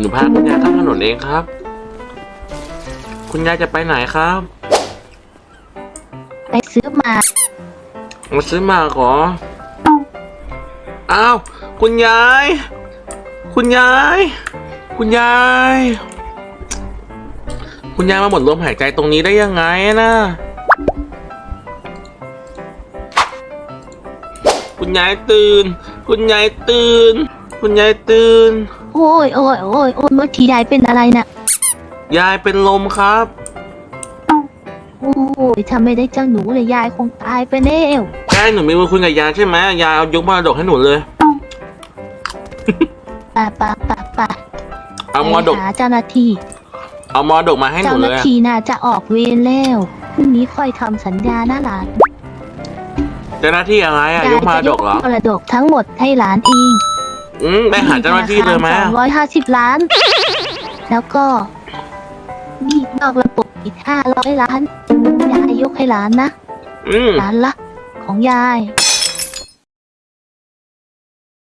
หนูพาคุณยายข้ามถนนเองครับ คุณยายจะไปไหนครับไปซื้อมามาซื้อหมากเหรออ้าวคุณยาย คุณยาย คุณยาย คุณยายมาหมดลมหายใจตรงนี้ได้ยังไงนะคุณยายตื่น คุณยายตื่น คุณยายตื่น โอ้ยโอ้ยโอ้ยโอ้ยเมื่อทียายเป็นอะไรนะยายเป็นลมครับ โอ้ยถ้าไม่ได้เจ้าหนูเลยยายคงตายไปแล้วยายหนูมีบุญคุณกับยายใช่ไหมยายเอายกมรดกให้หนูเลยป่าป่าป่าป่าเอามรดก ไปหาเจ้าหน้าที่ เอามรดกมาให้หเจ้านูหเลน้ายอะที่น่าจะออกเวรแล้วพรุ่งนี้ค่อยทำสัญญานะหลานเจ้าหน้าที่อะไรอะยกมรดกเหรอมรดกทั้งหมดให้หลานเอง อืมไปหาเจ้าหน้าที่เลยไหมสองร้อยห้าสิบล้าน แล้วก็นี่นอกระบบอีกห้าร้อยล้านยายยกให้หลานนะอืม หลานละ ของยาย